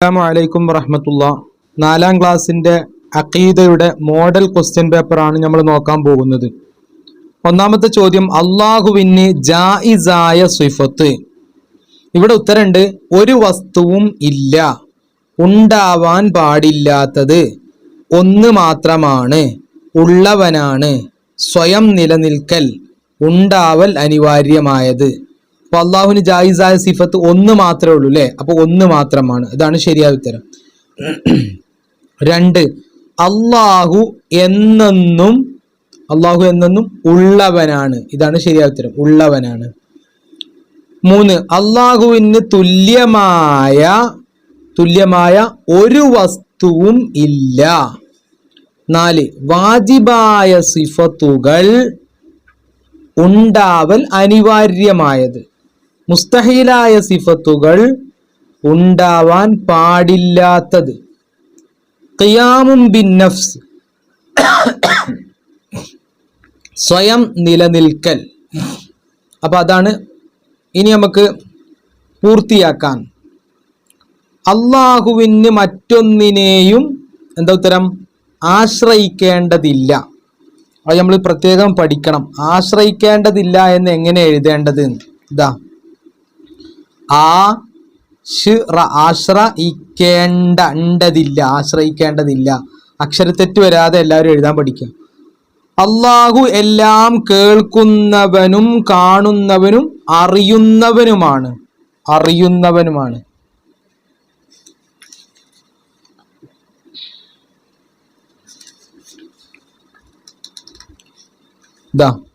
അസ്സാം അലൈക്കും വറഹമത്തുള്ള. നാലാം ക്ലാസ്സിന്റെ അഖീദയുടെ മോഡൽ ക്വസ്റ്റ്യൻ പേപ്പറാണ് നമ്മൾ നോക്കാൻ പോകുന്നത്. ഒന്നാമത്തെ ചോദ്യം അള്ളാഹുവിന് ജായിസായ സിഫത്ത്. ഇവിടെ ഉത്തരണ്ട് ഒരു വസ്തുവും ഇല്ല ഉണ്ടാവാൻ പാടില്ലാത്തത് ഒന്ന് മാത്രമാണ് ഉള്ളവനാണ് സ്വയം നിലനിൽക്കൽ ഉണ്ടാവൽ അനിവാര്യമായത്. അപ്പൊ അള്ളാഹുവിന് ജായിസായ സിഫത്ത് ഒന്ന് മാത്രമേ ഉള്ളൂ അല്ലേ അപ്പൊ ഒന്ന് മാത്രമാണ്. ഇതാണ് ശരിയായ ഉത്തരം. രണ്ട് അള്ളാഹു എന്നെന്നും അള്ളാഹു എന്നെന്നും ഉള്ളവനാണ്. ഇതാണ് ശരിയായ ഉത്തരം. ഉള്ളവനാണ്. മൂന്ന് അള്ളാഹുവിന് തുല്യമായ തുല്യമായ ഒരു വസ്തുവും ഇല്ല. നാല് വാജിബായ സിഫത്തുകൾ ഉണ്ടാവൽ അനിവാര്യമായത്. മുസ്തഹീലായ സിഫത്തുകൾ ഉണ്ടാവാൻ പാടില്ലാത്തത്. ഖിയാമും ബിൻ നഫ്സ്. സ്വയം നിലനിൽക്കൽ. അപ്പൊ അതാണ് ഇനി നമുക്ക് പൂർത്തിയാക്കാൻ. അള്ളാഹുവിന് മറ്റൊന്നിനെയും എന്താ ഉത്തരം? ആശ്രയിക്കേണ്ടതില്ല. അത് നമ്മൾ പ്രത്യേകം പഠിക്കണം. ആശ്രയിക്കേണ്ടതില്ല എന്ന് എങ്ങനെ എഴുതേണ്ടത്? ഇതാ. ആ ആശ്രയിക്കേണ്ടതില്ല ആശ്രയിക്കേണ്ടതില്ല. അക്ഷരത്തെറ്റ് വരാതെ എല്ലാവരും എഴുതാൻ പഠിക്കുക അള്ളാഹു എല്ലാം കേൾക്കുന്നവനും കാണുന്നവനും അറിയുന്നവനുമാണ്. അറിയുന്നവനുമാണ്. ഇതാ.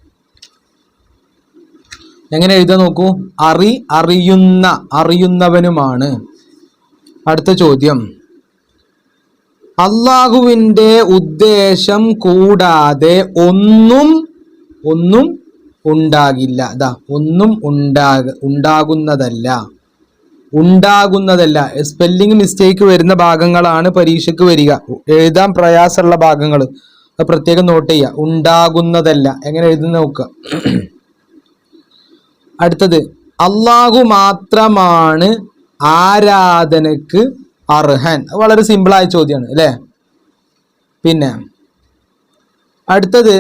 എങ്ങനെ എഴുതാൻ നോക്കൂ? അറി അറിയുന്ന അറിയുന്നവനുമാണ്. അടുത്ത ചോദ്യം. അള്ളാഹുവിന്റെ ഉദ്ദേശം കൂടാതെ ഒന്നും ഒന്നും ഉണ്ടാകില്ല. അതാ ഒന്നും ഉണ്ടാക ഉണ്ടാകുന്നതല്ല. ഉണ്ടാകുന്നതല്ല. സ്പെല്ലിംഗ് മിസ്റ്റേക്ക് വരുന്ന ഭാഗങ്ങളാണ് പരീക്ഷയ്ക്ക് വരിക. എഴുതാൻ പ്രയാസമുള്ള ഭാഗങ്ങൾ. പ്രത്യേകം നോട്ട് ചെയ്യുക. ഉണ്ടാകുന്നതല്ല. എങ്ങനെ എഴുതുന്ന നോക്കുക? അടുത്തത്. അള്ളാഹു മാത്രമാണ് ആരാധനക്ക് അർഹൻ. വളരെ സിമ്പിളായ ചോദ്യമാണ് അല്ലേ? പിന്നെ അടുത്തത്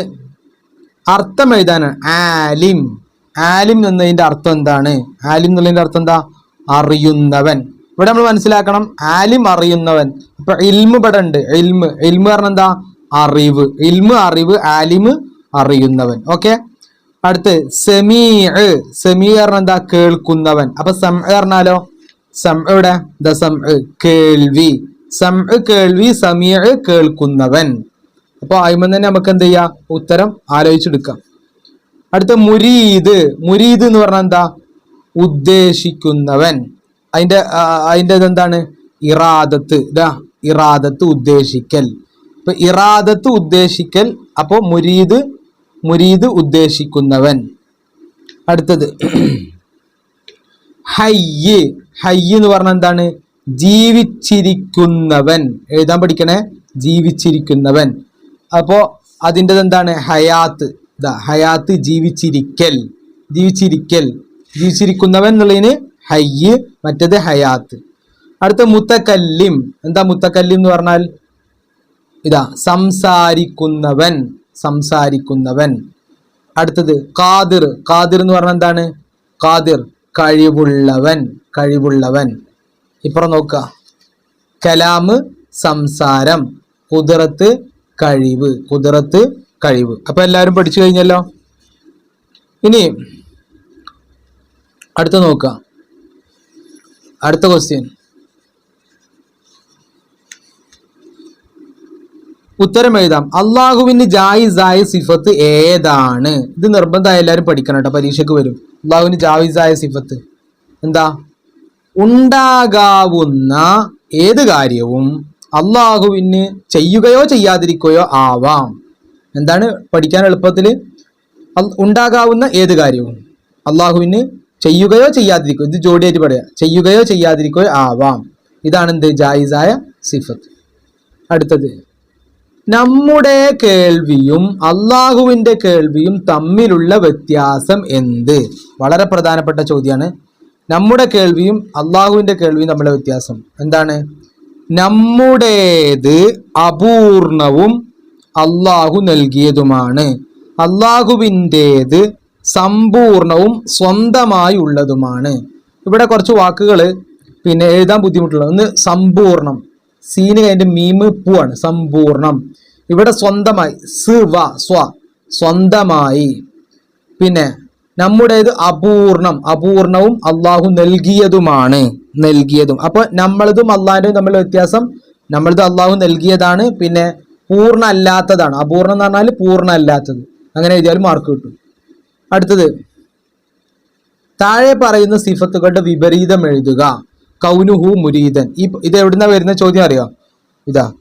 അർത്ഥം എഴുതാനാണ് ആലിം. ആലിം എന്നതിന്റെ അർത്ഥം എന്താണ്? ആലിം എന്നുള്ളതിന്റെ അർത്ഥം എന്താ? അറിയുന്നവൻ. ഇവിടെ നമ്മൾ മനസ്സിലാക്കണം ആലിം അറിയുന്നവൻ. ഇപ്പൊ ഇൽമ് ഇവിടെ ഉണ്ട്. ഇൽമ്. ഇൽമ് പറഞ്ഞെന്താ അറിവ്. ഇൽമ് അറിവ് ആലിമ് അറിയുന്നവൻ. ഓക്കെ? അടുത്ത് സെമീ സെമീ പറഞ്ഞ എന്താ? കേൾക്കുന്നവൻ. അപ്പൊ സം പറഞ്ഞാലോ? സം എവിടെ? ദ കേൾവി. സം കേൾവി സമീ കേൾക്കുന്നവൻ. അപ്പോൾ ആയ്മ തന്നെ നമുക്ക് എന്ത് ചെയ്യാം? ഉത്തരം ആലോചിച്ചെടുക്കാം. അടുത്ത മുരീദ്. മുരീദ് എന്ന് പറഞ്ഞാൽ എന്താ? ഉദ്ദേശിക്കുന്നവൻ. അതിന്റെ അതിന്റെ ഇതെന്താണ് ഇറാദത്ത്. ഇതാ ഇറാദത്ത് ഉദ്ദേശിക്കൽ. ഇപ്പൊ ഇറാദത്ത് ഉദ്ദേശിക്കൽ. അപ്പോൾ മുരീദ് മുരീദ് ഉദ്ദേശിക്കുന്നവൻ. അടുത്തത്. ഹയ്യ്. ഹയ്യ് എന്ന് പറഞ്ഞാൽ എന്താണ്? ജീവിച്ചിരിക്കുന്നവൻ. എഴുതാൻ പഠിക്കണേ? ജീവിച്ചിരിക്കുന്നവൻ. അപ്പോ അതിന്റെ എന്താണ്? ഹയാത്ത്. ഇതാ ഹയാത്ത് ജീവിച്ചിരിക്കൽ. ജീവിച്ചിരിക്കൽ. ജീവിച്ചിരിക്കുന്നവൻ എന്നുള്ളതിന് ഹയ്യ് മറ്റത് ഹയാത്ത്. അടുത്ത മുത്തക്കല്ലിം. എന്താ മുത്തക്കല്ലിം എന്ന് പറഞ്ഞാൽ? ഇതാ സംസാരിക്കുന്നവൻ. സംസാരിക്കുന്നവൻ. അടുത്തത് കാതിർ കാതിർ എന്ന് പറഞ്ഞാൽ എന്താണ്? കാതിർ കഴിവുള്ളവൻ. കഴിവുള്ളവൻ. ഇപ്പുറം നോക്കുക. കലാമ് സംസാരം. കുതിരത്ത് കഴിവ്. കുതിരത്ത് കഴിവ്. അപ്പൊ എല്ലാവരും പഠിച്ചു കഴിഞ്ഞല്ലോ? ഇനി അടുത്ത നോക്കുക. അടുത്ത ക്വസ്റ്റ്യൻ ഉത്തരം എഴുതാം. അള്ളാഹുവിന് ജായിസായ സിഫത്ത് ഏതാണ്? ഇത് നിർബന്ധമായി എല്ലാവരും പഠിക്കണം കേട്ടോ പരീക്ഷയ്ക്ക് വരും. അള്ളാഹുവിന് ജായിസായ സിഫത്ത് എന്താ? ഉണ്ടാകാവുന്ന ഏത് കാര്യവും അള്ളാഹുവിന് ചെയ്യുകയോ ചെയ്യാതിരിക്കുകയോ ആവാം. എന്താണ് പഠിക്കാൻ എളുപ്പത്തിൽ ഉണ്ടാകാവുന്ന ഏത് കാര്യവും അള്ളാഹുവിന് ചെയ്യുകയോ ചെയ്യാതിരിക്കുകയോ ഇത് ജോഡിയായിട്ട് പറയാം. ചെയ്യുകയോ ചെയ്യാതിരിക്കുകയോ ആവാം. ഇതാണ് എന്ത് ജായിസായ സിഫത്ത്. അടുത്തത്. നമ്മുടെ കേൾവിയും അള്ളാഹുവിന്റെ കേൾവിയും തമ്മിലുള്ള വ്യത്യാസം എന്ത്? വളരെ പ്രധാനപ്പെട്ട ചോദ്യമാണ് നമ്മുടെ കേൾവിയും അള്ളാഹുവിന്റെ കേൾവിയും തമ്മിലുള്ള വ്യത്യാസം എന്താണ്? നമ്മുടേത് അപൂർണവും അള്ളാഹു നൽകിയതുമാണ്. അള്ളാഹുവിന്റേത് സമ്പൂർണവും സ്വന്തമായി ഉള്ളതുമാണ്. ഇവിടെ കുറച്ച് വാക്കുകൾ പിന്നെ എഴുതാൻ ബുദ്ധിമുട്ടുള്ള ഒന്ന് സമ്പൂർണം. സീന് കഴിഞ്ഞ മീമ് പൂ ആണ് സമ്പൂർണം ഇവിടെ സ്വന്തമായി സ് വ സ്വ. സ്വന്തമായി. പിന്നെ നമ്മുടേത് അപൂർണം അപൂർണവും അള്ളാഹു നൽകിയതുമാണ്. നൽകിയതും. അപ്പൊ നമ്മളതും അള്ളാഹിന്റെയും തമ്മിലുള്ള വ്യത്യാസം നമ്മളത് അള്ളാഹു നൽകിയതാണ് പിന്നെ പൂർണ അല്ലാത്തതാണ് അപൂർണം എന്ന് പറഞ്ഞാൽ പൂർണ അല്ലാത്തത് അങ്ങനെ എഴുതിയാൽ മാർക്ക് കിട്ടും. അടുത്തത് താഴെ പറയുന്ന സിഫത്തുകളുടെ വിപരീതം എഴുതുക. കൗനുഹു മുരീദൻ ഈ ഇത് എവിടുന്ന വരുന്ന ചോദ്യം അറിയാം? ഇതാ.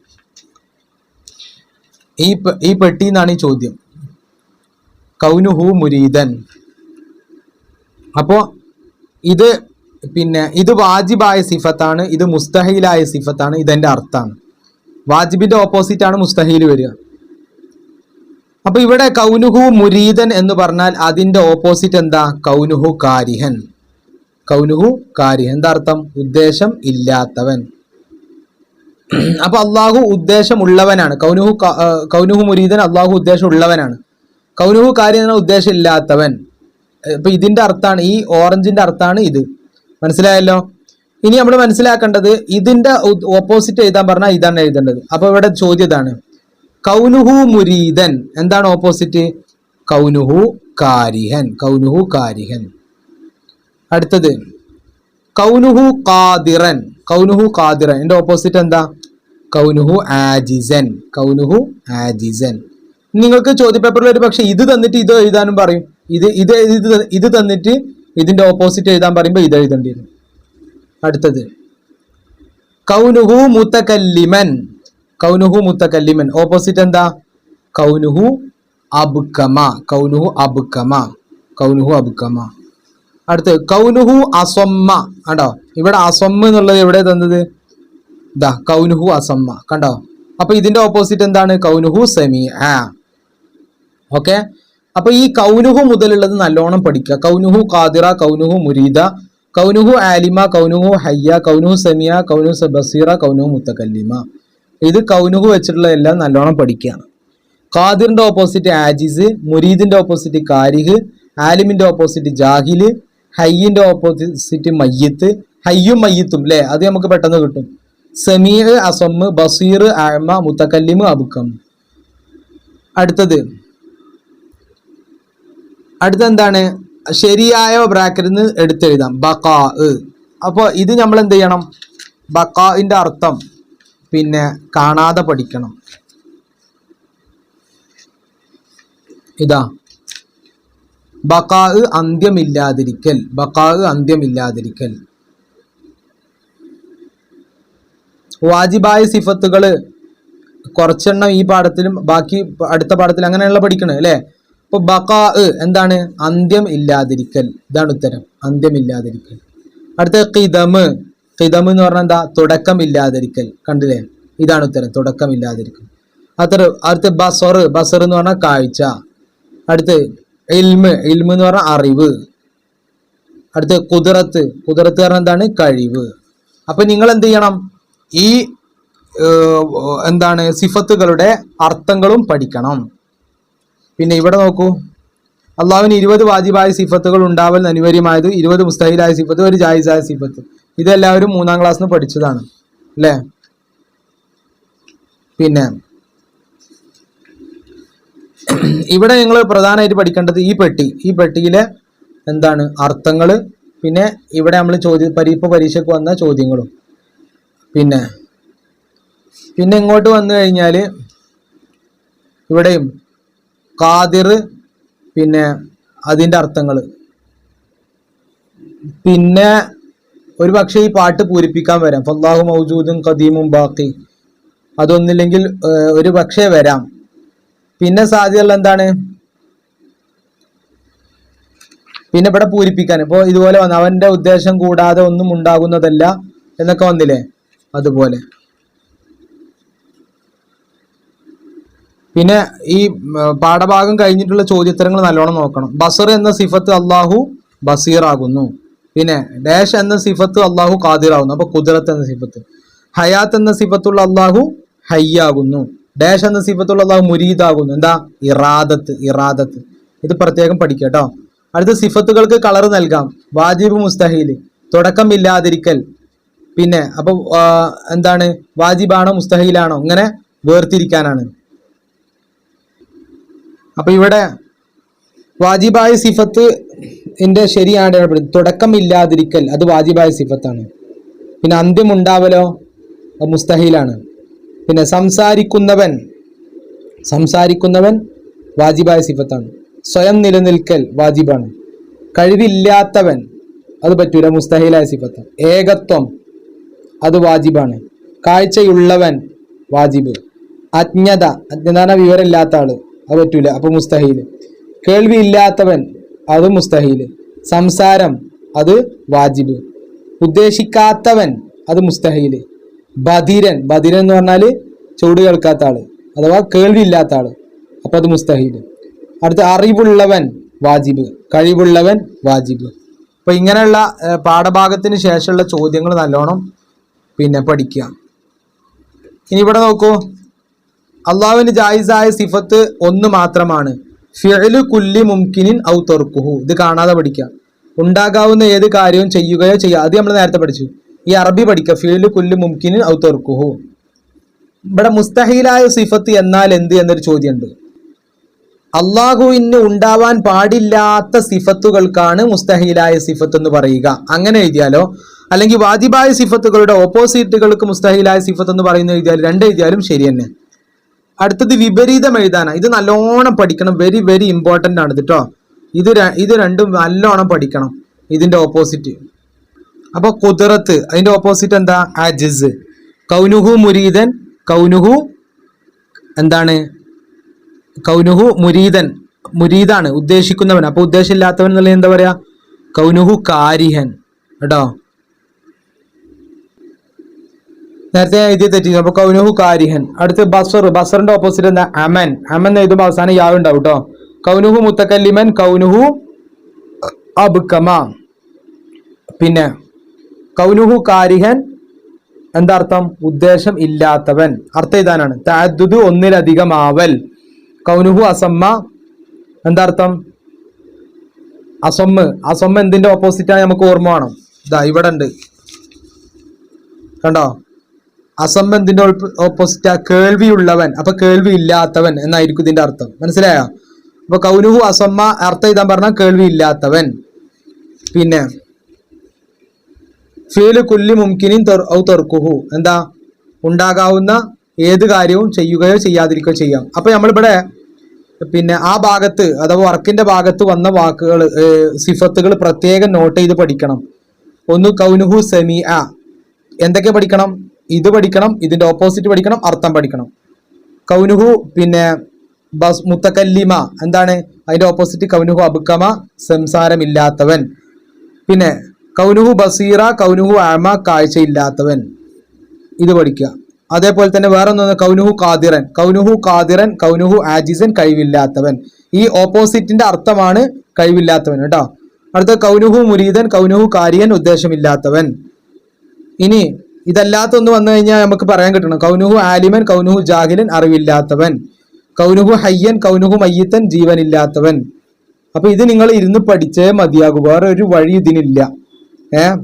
ഈ ഈ പെട്ടി എന്നാണ് ഈ ചോദ്യം. കൗനുഹു മുരീദൻ അപ്പോ ഇത് പിന്നെ ഇത് വാജിബായ സിഫത്താണ് ഇത് മുസ്തഹീലായ സിഫത്താണ് ഇതെന്റെ അർത്ഥമാണ്. വാജിബിന്റെ ഓപ്പോസിറ്റ് ആണ് മുസ്തഹീൽ വരിക. അപ്പൊ ഇവിടെ കൗനുഹു മുരീദൻ എന്ന് പറഞ്ഞാൽ അതിന്റെ ഓപ്പോസിറ്റ് എന്താ? കൗനുഹു കാരിഹൻ. കൗനുഹു കാര്യം എന്താ അർത്ഥം ഉദ്ദേശം ഇല്ലാത്തവൻ. അപ്പൊ അള്ളാഹു ഉദ്ദേശമുള്ളവനാണ്. കൗനുഹു കൗനുഹു മുരീദൻ അള്ളാഹു ഉദ്ദേശമുള്ളവനാണ്. കൗനുഹു കാര്യം എന്ന ഉദ്ദേശം ഇല്ലാത്തവൻ ഇപ്പൊ ഇതിന്റെ അർത്ഥമാണ് ഈ ഓറഞ്ചിന്റെ അർത്ഥമാണ് ഇത്. മനസ്സിലായല്ലോ? ഇനി നമ്മൾ മനസ്സിലാക്കേണ്ടത് ഇതിന്റെ ഓപ്പോസിറ്റ് എഴുതാൻ പറഞ്ഞാൽ ഇതാണ് എഴുതേണ്ടത്. അപ്പൊ ഇവിടെ ചോദ്യം ഇതാണ്. കൗനുഹു മുരീദൻ എന്താണ് ഓപ്പോസിറ്റ് കൗനുഹു കാരിഹൻ. കൗനുഹു കാരിഹൻ. അടുത്തത്. കൗനുഹു കാദിറൻ കൗനുഹു കാദിറൻ എന്റെ ഓപ്പോസിറ്റ് എന്താ? കൗനുഹു ആജിസൻ. കൗനുഹു ആജിസൻ. നിങ്ങൾക്ക് ചോദ്യപേപ്പറിൽ ഒരു പക്ഷെ ഇത് തന്നിട്ട് ഇത് എഴുതാനും പറയും. ഇത് ഇത് ഇത് ഇത് തന്നിട്ട് ഇതിന്റെ ഓപ്പോസിറ്റ് എഴുതാൻ പറയുമ്പോൾ ഇത് എഴുതേണ്ടി അടുത്തത്. കൗനുഹു മുത്തക്കല്ലിമൻ കൗനുഹു മുത്തക്കല്ലിമൻ ഓപ്പോസിറ്റ് എന്താ? കൗനുഹു അബുക്കമ കൗനുഹു അബുക്കമ കൗനുഹു അബുക്കമ അടുത്ത് കൗനുഹു അസമ്മ. കണ്ടോ? ഇവിടെ അസമ്മ എന്നുള്ളത് എവിടെ തന്നത്? ദാ കൗനുഹു അസമ്മ. കണ്ടോ? അപ്പൊ ഇതിന്റെ ഓപ്പോസിറ്റ് എന്താണ്? കൗനുഹു സെമി. ആ. ഓക്കെ? അപ്പൊ ഈ കൗനുഹു മുതലുള്ളത് നല്ലോണം പഠിക്കുക. കൗനുഹു കാദിറ കൗനുഹു മുരീദ കൗനുഹു ആലിമ കൗനുഹു ഹയ്യ കൗനുഹു സെമിയ കൗനുഹു ബസീറ കൗനുഹു മുത്തക്കല്ലിമ ഇത് കൗനുഹു വെച്ചിട്ടുള്ള എല്ലാം നല്ലോണം പഠിക്കുകയാണ് ഖാദിറിന്റെ ഓപ്പോസിറ്റ് ആജിസ് മുരീദിന്റെ ഓപ്പോസിറ്റ് കാരിഹ് ആലിമിന്റെ ഓപ്പോസിറ്റ് ജാഹിൽ ഹയ്യിന്റെ ഓപ്പോസിറ്റ് മയ്യത്ത് ഹയ്യും മയ്യത്തും അല്ലേ അത് നമുക്ക് പെട്ടെന്ന് കിട്ടും. സമീർ അസമ്മ് ബസീർ ആഴ്മ മുത്തക്കല്ലിമ് അബുക്കം. അടുത്തത്. അടുത്ത എന്താണ് ശരിയായ ബ്രാക്കറ്റിൽ നിന്ന് എടുത്തെഴുതാം. ബക്കാ അപ്പോൾ ഇത് നമ്മൾ എന്ത് ചെയ്യണം? ബക്കാവിന്റെ അർത്ഥം പിന്നെ കാണാതെ പഠിക്കണം. ഇതാ. ബക്കാ അന്ത്യമില്ലാതിരിക്കൽ ബക്കാ അന്ത്യമില്ലാതിരിക്കൽ. വാജിബായ സിഫത്തുകൾ കുറച്ചെണ്ണം ഈ പാഠത്തിലും ബാക്കി അടുത്ത പാഠത്തിൽ അങ്ങനെയുള്ള പഠിക്കണേ അല്ലേ? അപ്പൊ ബക്കാ എന്താണ്? അന്ത്യം ഇല്ലാതിരിക്കൽ. ഇതാണ് ഉത്തരം. അന്ത്യം ഇല്ലാതിരിക്കൽ. അടുത്ത കിതമ് കിതമ് എന്ന് പറഞ്ഞാൽ എന്താ? തുടക്കം ഇല്ലാതിരിക്കൽ. കണ്ടില്ലേ? ഇതാണ് ഉത്തരം. തുടക്കം ഇല്ലാതിരിക്കൽ. അടുത്ത അടുത്ത ബസർ ബസർ എന്ന് പറഞ്ഞാൽ കാഴ്ച. അടുത്ത് ഇൽമ് ഇൽമ് എന്ന് പറഞ്ഞ അറിവ്. അടുത്ത് കുതിരത്ത് കുതിരത്ത് പറഞ്ഞാൽ എന്താണ്? കഴിവ്. അപ്പൊ നിങ്ങൾ എന്ത് ചെയ്യണം? ഈ എന്താണ് സിഫത്തുകളുടെ അർത്ഥങ്ങളും പഠിക്കണം. പിന്നെ ഇവിടെ നോക്കൂ. അള്ളാഹുവിന് ഇരുപത് വാജിബായ സിഫത്തുകൾ ഉണ്ടാവൽ അനിവാര്യമായത് ഇരുപത് മുസ്തഹിലായ സിഫത്ത് ഒരു ജായിസായ സിഫത്ത്. ഇതെല്ലാവരും മൂന്നാം ക്ലാസ്സിൽ നിന്ന് പഠിച്ചതാണ്. അല്ലേ? പിന്നെ ഇവിടെ നിങ്ങൾ പ്രധാനമായിട്ട് പഠിക്കേണ്ടത് ഈ പെട്ടി. ഈ പെട്ടിയിലെ എന്താണ്? അർത്ഥങ്ങൾ. പിന്നെ ഇവിടെ നമ്മൾ ചോദ്യ പരീക്ഷ പരീക്ഷയ്ക്ക് വന്ന ചോദ്യങ്ങളും. പിന്നെ പിന്നെ ഇങ്ങോട്ട് വന്നു കഴിഞ്ഞാൽ ഇവിടെയും കാതിർ പിന്നെ അതിന്റെ അർത്ഥങ്ങൾ. പിന്നെ ഒരു പക്ഷേ ഈ പാട്ട് പൂരിപ്പിക്കാൻ വരാം. ഫല്ലാഹു മൗജൂദും ഖദീമും ബാക്കി. അതൊന്നില്ലെങ്കിൽ ഒരു പക്ഷേ വരാം. പിന്നെ സാധ്യതയുള്ള എന്താണ്? പിന്നെ ഇവിടെ പൂരിപ്പിക്കാൻ. ഇപ്പോൾ ഇതുപോലെ വന്നു. അവന്റെ ഉദ്ദേശം കൂടാതെ ഒന്നും ഉണ്ടാകുന്നതല്ല എന്നൊക്കെ വന്നില്ലേ? അതുപോലെ. പിന്നെ ഈ പാഠഭാഗം കഴിഞ്ഞിട്ടുള്ള ചോദ്യോത്തരങ്ങൾ നല്ലോണം നോക്കണം. ബസർ എന്ന സിഫത്ത് അള്ളാഹു ബസീർ ആകുന്നു പിന്നെ ഡാഷ് എന്ന സിഫത്ത് അള്ളാഹു ഖാദിറാകുന്നു. അപ്പോൾ കുതിരത്ത് എന്ന സിഫത്ത്. ഹയാത്ത് എന്ന സിഫത്തുള്ള അള്ളാഹു ഹയ്യാകുന്നു. ഡാഷ് എന്ന സിഫത്തുള്ള അള്ളാഹു മുരീദാകുന്നു. എന്താ? ഇറാദത്ത് ഇറാദത്ത്. ഇത് പ്രത്യേകം പഠിക്കുക കേട്ടോ അടുത്ത സിഫത്തുകൾക്ക് കളർ നൽകാം. വാജിബ് മുസ്തഹീൽ തുടക്കമില്ലാതിരിക്കൽ. പിന്നെ അപ്പൊ എന്താണ്? വാജിബാണോ മുസ്തഹീലാണോ? ഇങ്ങനെ വേർതിരിക്കാനാണ്. അപ്പൊ ഇവിടെ വാജിബായ സിഫത്ത് എന്റെ ശരിയാണ്. തുടക്കമില്ലാതിരിക്കൽ അത് വാജിബായ സിഫത്താണ്. പിന്നെ അന്ത്യം ഉണ്ടാവലോ? അത് മുസ്തഹീലാണ്. പിന്നെ സംസാരിക്കുന്നവൻ സംസാരിക്കുന്നവൻ വാജിബായ സിഫത്താണ്. സ്വയം നിലനിൽക്കൽ വാജിബാണ്. കഴിവില്ലാത്തവൻ അത് പറ്റൂല മുസ്തഹിലായ സിഫത്താണ്. ഏകത്വം അത് വാജിബാണ്. കാഴ്ചയുള്ളവൻ വാജിബ്. അജ്ഞത അജ്ഞതാന വിവരമില്ലാത്ത ആൾ അത് പറ്റൂല അപ്പൊ മുസ്തഹീൽ. കേൾവി ഇല്ലാത്തവൻ അത് മുസ്തഹീൽ. സംസാരം അത് വാജിബ്. ഉദ്ദേശിക്കാത്തവൻ അത് മുസ്തഹീൽ. ബധിരൻ ബധിരൻ എന്ന് പറഞ്ഞാൽ ചൂട് കേൾക്കാത്ത ആൾ അഥവാ കേൾവി ഇല്ലാത്ത ആൾ. അപ്പൊ അത് മുസ്തഹീൽ അടുത്ത അറിവുള്ളവൻ വാജിബ്. കഴിവുള്ളവൻ വാജിബ്. അപ്പൊ ഇങ്ങനെയുള്ള പാഠഭാഗത്തിന് ശേഷമുള്ള ചോദ്യങ്ങൾ നല്ലോണം പിന്നെ പഠിക്കുക. ഇനി ഇവിടെ നോക്കൂ. അള്ളാഹുവിന് ജായിസായ സിഫത്ത് ഒന്ന് മാത്രമാണ്. ഫിഅലു കുല്ലി മുംകിനിൻ ഔ തെർക്കുഹു. ഇത് കാണാതെ പഠിക്കുക. ഉണ്ടാകാവുന്ന ഏത് കാര്യവും ചെയ്യുകയോ ചെയ്യുക അത് നമ്മൾ നേരത്തെ പഠിച്ചു. ഈ അറബി പഠിക്കുക ഫീൽഡ് കുല്ല് മുംകിന് ഔ തെർക്കുഹു. ഇവിടെ മുസ്തഹീലായ സിഫത്ത് എന്നാൽ എന്ത് എന്നൊരു ചോദ്യമുണ്ട്. അള്ളാഹുവിന് ഉണ്ടാവാൻ പാടില്ലാത്ത സിഫത്തുകൾക്കാണ് മുസ്തഹീലായ സിഫത്ത് എന്ന് പറയുക. അങ്ങനെ എഴുതിയാലോ? അല്ലെങ്കിൽ വാജിബായ സിഫത്തുകളുടെ ഓപ്പോസിറ്റുകൾക്ക് മുസ്തഹീലായ സിഫത്ത് എന്ന് പറയുന്ന എഴുതിയാൽ രണ്ട് എഴുതിയാലും ശരി തന്നെ. അടുത്തത് വിപരീതം എഴുതാനാണ്. ഇത് നല്ലോണം പഠിക്കണം. വെരി വെരി ഇമ്പോർട്ടന്റ് ആണ് കേട്ടോ ഇത് ഇത് രണ്ടും നല്ലോണം പഠിക്കണം. ഇതിന്റെ ഓപ്പോസിറ്റ്. അപ്പൊ കുതിറത്ത് അതിന്റെ ഓപ്പോസിറ്റ് എന്താ? ആജിസ് കൗനുഹു മുരീദൻ കൗനുഹു എന്താണ്? കൗനുഹു മുരീദൻ മുരീദാണ് ഉദ്ദേശിക്കുന്നവൻ. അപ്പൊ ഉദ്ദേശമില്ലാത്തവൻ എന്നുള്ളത് എന്താ പറയാ? കൗനുഹു കാരിഹൻ. കേട്ടോ? നേരത്തെ എഴുതി തെറ്റി. അപ്പൊ കൗനുഹു കാരിഹൻ. അടുത്ത് ബസർ. ബസറിന്റെ ഓപ്പോസിറ്റ് എന്താ? അമൻ. അമൻ എഴുതുമ്പോൾ അവസാനം യാവ് ഉണ്ടാവും കേട്ടോ. കൗനുഹു മുത്തക്കല്ലിമൻ കൗനുഹു അബ്കമ. പിന്നെ കൗനുഹു കാരിഹൻ. എന്താ അർത്ഥം? ഉദ്ദേശം ഇല്ലാത്തവൻ. അർത്ഥം ഇതാനാണ്. താദ്ദുദ് ഒന്നിലധികം ആവൽ കൗനുഹു അസമ്മ. എന്താ അർത്ഥം? അസമ്മ്. അസമ്മ എന്തിന്റെ ഓപ്പോസിറ്റ് ആണ് നമുക്ക് ഓർമ്മ വേണം. ഇതാ ഇവിടെ ഉണ്ട്. കണ്ടോ? അസമ്മ എന്തിന്റെ ഓപ്പോസിറ്റ് കേൾവിയുള്ളവൻ. അപ്പൊ കേൾവി ഇല്ലാത്തവൻ എന്നായിരിക്കും ഇതിന്റെ അർത്ഥം. മനസ്സിലായോ? അപ്പൊ കൗനുഹു അസമ്മ അർത്ഥം ഇതാൻ പറഞ്ഞാൽ കേൾവി ഇല്ലാത്തവൻ പിന്നെ ഫീൽ കുല്ലി മുംകിനിൻ ഔ തെർക്കുഹു. എന്താ? ഉണ്ടാകാവുന്ന ഏത് കാര്യവും ചെയ്യുകയോ ചെയ്യാതിരിക്കുകയോ ചെയ്യാം. അപ്പൊ നമ്മളിവിടെ പിന്നെ ആ ഭാഗത്ത് അഥവാ വർക്കിന്റെ ഭാഗത്ത് വന്ന വാക്കുകൾ സിഫത്തുകൾ പ്രത്യേകം നോട്ട് ചെയ്ത് പഠിക്കണം. ഒന്ന് കൗനുഹു സെമി ആ എന്തൊക്കെ പഠിക്കണം? ഇത് പഠിക്കണം ഇതിന്റെ ഓപ്പോസിറ്റ് പഠിക്കണം അർത്ഥം പഠിക്കണം. കൗനുഹു പിന്നെ ബസ് മുത്തക്കല്ലിമ. എന്താണ്? അതിന്റെ ഓപ്പോസിറ്റ് കൗനുഹു അബുക്കമ സംസാരമില്ലാത്തവൻ. പിന്നെ കൗനുഹു ബസീറ കൗനുഹു ആമ കാഴ്ചയില്ലാത്തവൻ. ഇത് പഠിക്കുക. അതേപോലെ തന്നെ വേറെ ഒന്ന് കൗനുഹു കാതിറൻ കൗനുഹു കാതിറൻ കൗനുഹു ആജിസൻ കഴിവില്ലാത്തവൻ. ഈ ഓപ്പോസിറ്റിന്റെ അർത്ഥമാണ് കഴിവില്ലാത്തവൻ കേട്ടോ. അടുത്ത കൗനുഹു മുരീതൻ കൗനുഹു കാരിയൻ ഉദ്ദേശമില്ലാത്തവൻ. ഇനി ഇതല്ലാത്ത ഒന്ന് വന്നു കഴിഞ്ഞാൽ നമുക്ക് പറയാൻ കിട്ടണം. കൗനുഹു ആലിമൻ കൗനുഹു ജാഹിലൻ അറിവില്ലാത്തവൻ. കൗനുഹു ഹയ്യൻ കൗനുഹു മയ്യത്തൻ ജീവനില്ലാത്തവൻ. അപ്പൊ ഇത് നിങ്ങൾ ഇരുന്ന് പഠിച്ചേ മതിയാകും. വേറെ ഒരു വഴി ഇതിനില്ല. ഏ?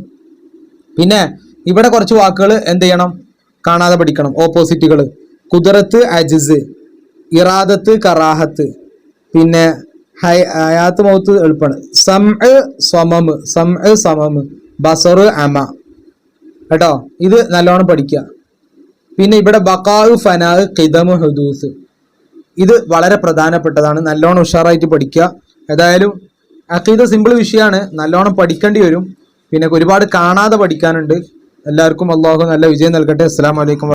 പിന്നെ ഇവിടെ കുറച്ച് വാക്കുകൾ എന്ത് ചെയ്യണം? കാണാതെ പഠിക്കണം. ഓപ്പോസിറ്റുകൾ കുതിരത്ത് അജിസ് ഇറാദത്ത് കറാഹത്ത് പിന്നെ ഹൈ ഹയാത്ത് മൗത്ത് എളുപ്പമാണ് സം സ്വമമ് സം സമമ് ബസറ് അമ. കേട്ടോ? ഇത് നല്ലോണം പഠിക്കുക. പിന്നെ ഇവിടെ ബക്കാവ് ഫനാ കിതമ് ഹുദൂസ്. ഇത് വളരെ പ്രധാനപ്പെട്ടതാണ്. നല്ലോണം ഉഷാറായിട്ട് പഠിക്കുക. ഏതായാലും അക്കീത സിമ്പിൾ വിഷയമാണ്. നല്ലോണം പഠിക്കേണ്ടി വരും. പിന്നെ ഒരുപാട് കാണാതെ പഠിക്കാനുണ്ട്. എല്ലാവർക്കും അള്ളാഹു നല്ല വിജയം നൽകട്ടെ. അസ്സാം വലൈക്കും